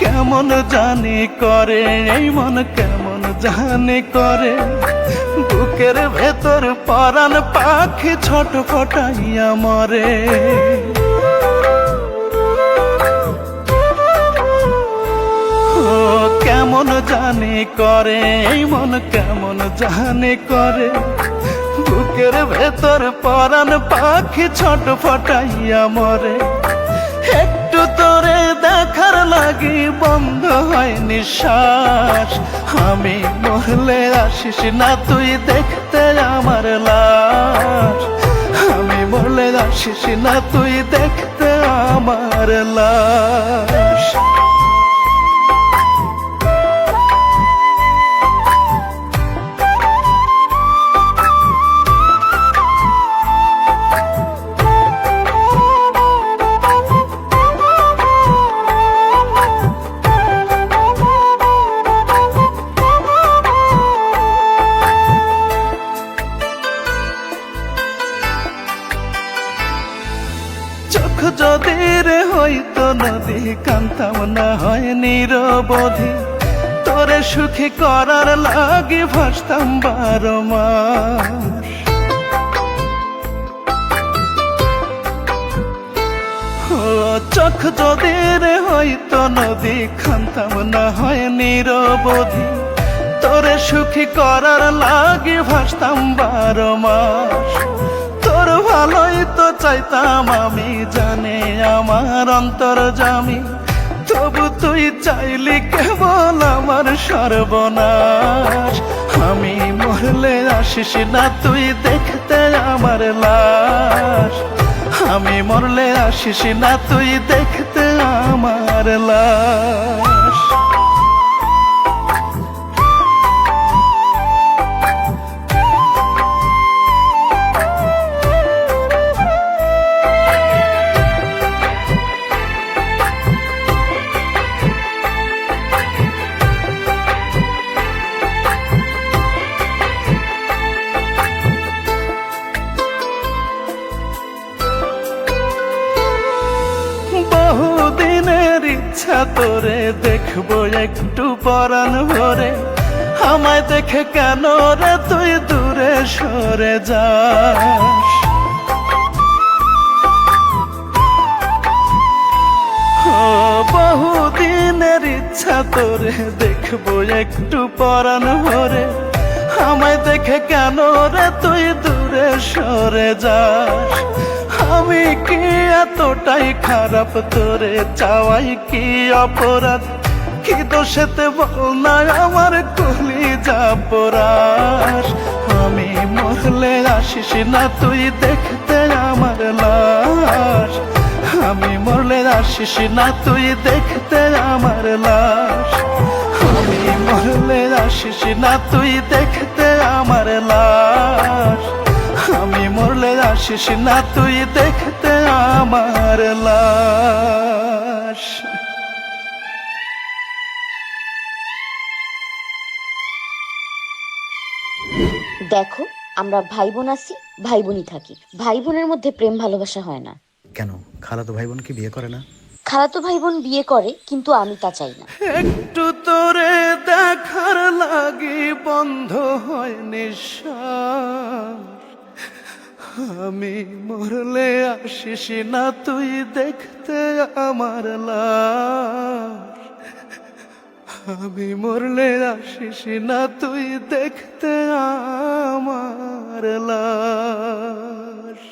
কেমন জানি করে, এই মন কেমন জানি করে। বুকের ভেতর পরাণ পাখি ছোট ফটাইয়া মরে কেমন জানি করে, এই মন কেমন জানি করে। বুকের ভেতর পরাণ পাখি ছোট ফটাইয়া মরে। একটু তোরে দেখার লাগি বন্ধ হয় নিঃশ্বাস। আমি মরলে আসিস না, তুই দেখতে আমার লাশ। আমি মরলে আসিস না, তুই দেখতে আমার লাশ। চোখ যদি রে হইতো নদী কান্তাম না হয় নিরবধি। তোরে সুখী করার লাগি ভাসতাম বারো চোখ যদি রে হইতো নদী খান্তাম না হয় নিরবধি। তোরে সুখী করার লাগি ভাসতাম বারো মাস। ভালোই তো চাইতাম আমি, জানে আমার অন্তর জামি। তবু তুই চাইলি কেবল আমার সর্বনাশ। আমি মরলে আসিস না, তুই দেখতে আমার লাশ। আমি মরলে আসিস না, তুই দেখতে আমার লাশ। ইচ্ছা তোরে দেখব একটু পরাণ ভরে। আমায় দেখে কেন রে তুই দূরে সরে ও, বহুদিনের ইচ্ছা তোরে দেখব একটু পরাণ ভরে। আমায় দেখে কেন রে তুই দূরে সরে যাস? কি এতটাই খারাপ? তোরে চাওয়াই কি অপরাধ? কি দোষেতে বল না, আমার কলি যা পরাস আমি মরলে আসিস না, তুই দেখতে আমার লাশ। আমি মরলে আসিস না, তুই দেখতে আমার লাশ। আমি মরলে আসিস না, তুই দেখতে আসিস না তুই দেখতে আমার লাশ। দেখো আমরা ভাই বোন আছি ভাই বোনই থাকি। ভাই বোনের মধ্যে প্রেম ভালোবাসা হয় না। কেন? খালাতো ভাই বোন কি বিয়ে করে না? খালাতো ভাই বোন বিয়ে করে কিন্তু আমি তা চাই না। একটু তোরে দেখার লাগি বন্ধ হয় নিঃশ্বাস আমি মরলে আসিস না তুই দেখতে আমার আমি মরলে আসিস না তুই দেখতে আমার লাশ।